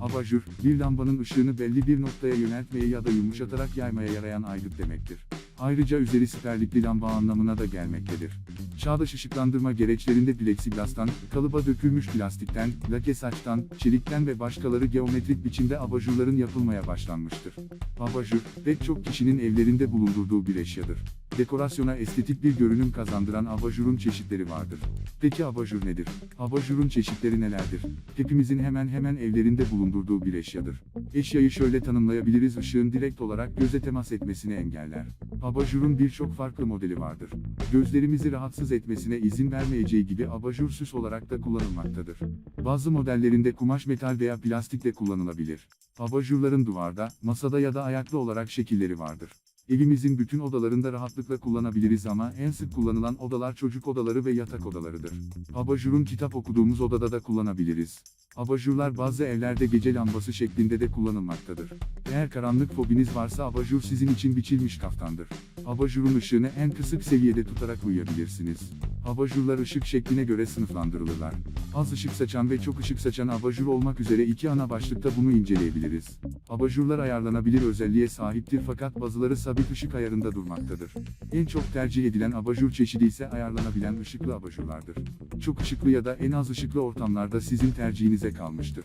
Abajur, bir lambanın ışığını belli bir noktaya yöneltmeye ya da yumuşatarak yaymaya yarayan aygıt demektir. Ayrıca üzeri siperlikli lamba anlamına da gelmektedir. Çağdaş ışıklandırma gereçlerinde plexiglastan, kalıba dökülmüş plastikten, lake saçtan, çelikten ve başkaları geometrik biçimde abajurların yapılmaya başlanmıştır. Abajur, pek çok kişinin evlerinde bulundurduğu bir eşyadır. Dekorasyona estetik bir görünüm kazandıran abajurun çeşitleri vardır. Peki abajur nedir? Abajurun çeşitleri nelerdir? Hepimizin hemen hemen evlerinde bulundurduğu bir eşyadır. Eşyayı şöyle tanımlayabiliriz ışığın direkt olarak göze temas etmesini engeller. Abajurun birçok farklı modeli vardır. Gözlerimizi rahatsız etmesine izin vermeyeceği gibi abajur süs olarak da kullanılmaktadır. Bazı modellerinde kumaş metal veya plastik de kullanılabilir. Abajurların duvarda, masada ya da ayaklı olarak şekilleri vardır. Evimizin bütün odalarında rahatlıkla kullanabiliriz ama en sık kullanılan odalar çocuk odaları ve yatak odalarıdır. Abajurun kitap okuduğumuz odada da kullanabiliriz. Abajurlar bazı evlerde gece lambası şeklinde de kullanılmaktadır. Eğer karanlık fobiniz varsa abajur sizin için biçilmiş kaftandır. Abajurun ışığını en kısık seviyede tutarak uyuyabilirsiniz. Abajurlar ışık şekline göre sınıflandırılırlar. Az ışık saçan ve çok ışık saçan abajur olmak üzere iki ana başlıkta bunu inceleyebiliriz. Abajurlar ayarlanabilir özelliğe sahiptir fakat bazıları sabit ışık ayarında durmaktadır. En çok tercih edilen abajur çeşidi ise ayarlanabilen ışıklı abajurlardır. Çok ışıklı ya da en az ışıklı ortamlarda sizin tercihinize kalmıştır.